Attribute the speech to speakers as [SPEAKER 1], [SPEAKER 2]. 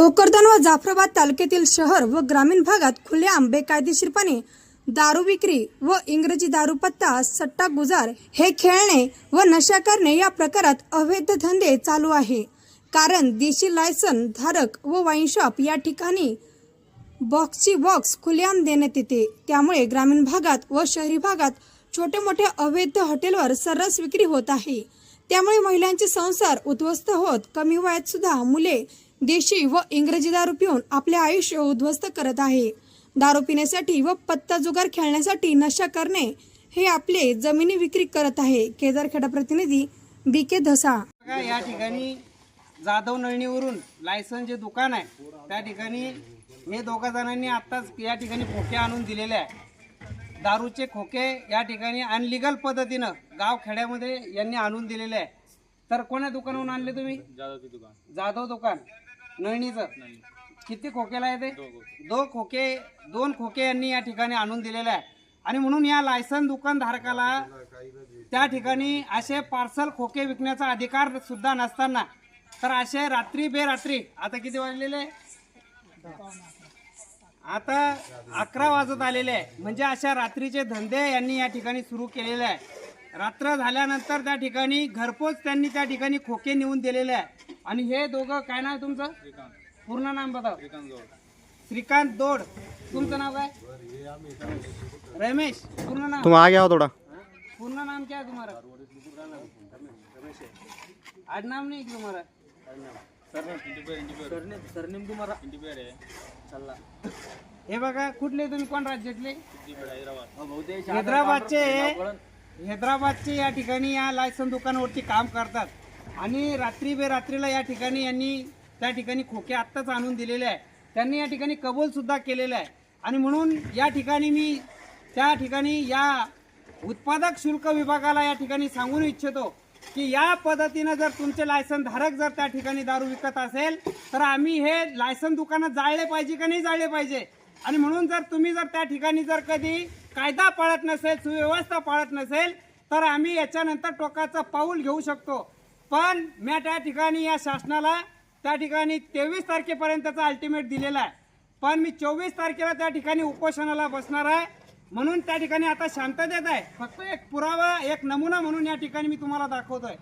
[SPEAKER 1] भोकरदन व जाफराबाद तालुक्यातील शहर व ग्रामीण भागात खुलेआम बेकायदेशीरपणे दारू विक्री व इंग्रजी दारू पत्ता सट्टा गुजार हे खेळणे व नशा करणे या प्रकारात अवैध धंदे चालू आहे. कारण देशी लायसन धारक व वाईन शॉप या ठिकाणी बॉक्सची बॉक्स खुलेआम देण्यात येते. त्यामुळे ग्रामीण भागात व शहरी भागात छोटे मोठे अवैध हॉटेलवर सर्रास विक्री होत आहे. त्यामुळे महिलांचे संसार उद्ध्वस्त होत कमी वयात सुद्धा मुले देशी व इंग्रजी दारू पिऊन आपले आयुष्य उद्ध्वस्त करत आहे. दारू पिण्यासाठी व पत्ता जुगार खेळण्यासाठी नशा करणे हे आपले जमिनी विक्री करत आहे. केदारखेडा प्रतिनिधी बी के धसा.
[SPEAKER 2] या ठिकाणी जाधव नळणीवरून लायसन जे दुकान आहे त्या ठिकाणी हे दोघा जणांनी आत्ताच या ठिकाणी खोके आणून दिलेले आहे. दारूचे खोके या ठिकाणी अनलिगल पद्धतीनं गाव खेड्यामध्ये यांनी आणून दिलेले आहे. तर कोण्या दुकानावरून आणले तुम्ही? जाधव दुकान. नळणीचं किती खोकेला आहे ते? दोन खोके. दोन खोके यांनी या ठिकाणी आणून दिलेले आहे. आणि म्हणून या लायसन दुकानधारकाला त्या ठिकाणी असे पार्सल खोके विकण्याचा अधिकार सुद्धा नसताना तर असे रात्री बेरात्री आता किती वाजलेले? आता अकरा वाजत आलेले आहे. म्हणजे अशा रात्रीचे धंदे यांनी या ठिकाणी सुरू केलेले आहे. रात्र झाल्यानंतर त्या ठिकाणी घरपोच त्यांनी त्या ठिकाणी खोके नेऊन दिलेले आहे. आणि हे दोघं काय नाव आहे तुमचं? पूर्ण नाम बताव. श्रीकांत दोड तुमचं नाव काय? रमेश. पूर्ण नाव
[SPEAKER 3] तुम आगे आओ थोड़ा.
[SPEAKER 2] पूर्ण नाम क्या है तुम्हारा आज नाम नहीं क्या तुम्हारा सरनेम तुम्हारा हे बघा कुठले तुम्ही? कोण राज्यातले? हैदराबादचे. हैदराबादचे या ठिकाणी या लायसन दुकानावरती काम करतात. आणि रात्री बेरात्रीला या ठिकाणी यांनी त्या ठिकाणी खोके आत्ताच आणून दिलेले आहे. त्यांनी या ठिकाणी कबूलसुद्धा केलेलं आहे. आणि म्हणून या ठिकाणी मी त्या ठिकाणी या उत्पादक शुल्क विभागाला या ठिकाणी सांगून इच्छितो की या पद्धतीनं जर तुमचे लायसन धारक जर त्या ठिकाणी दारू विकत असेल तर आम्ही हे लायसन दुकानात जाळले पाहिजे का नाही जाळले पाहिजे? आणि म्हणून जर तुम्ही जर त्या ठिकाणी जर कधी कायदा पाळत नसेल सुव्यवस्था पाळत नसेल तर आम्ही याच्यानंतर टोकाचं पाऊल घेऊ शकतो. पण मी त्या ठिकाणी या शासनाला त्या ठिकाणी तेवीस तारखेपर्यंतचा अल्टिमेट दिलेला आहे. पण मी चोवीस तारखेला त्या ठिकाणी उपोषणाला बसणार आहे. म्हणून त्या ठिकाणी आता शांततेत आहे. फक्त एक पुरावा एक नमुना म्हणून या ठिकाणी मी तुम्हाला दाखवतोय.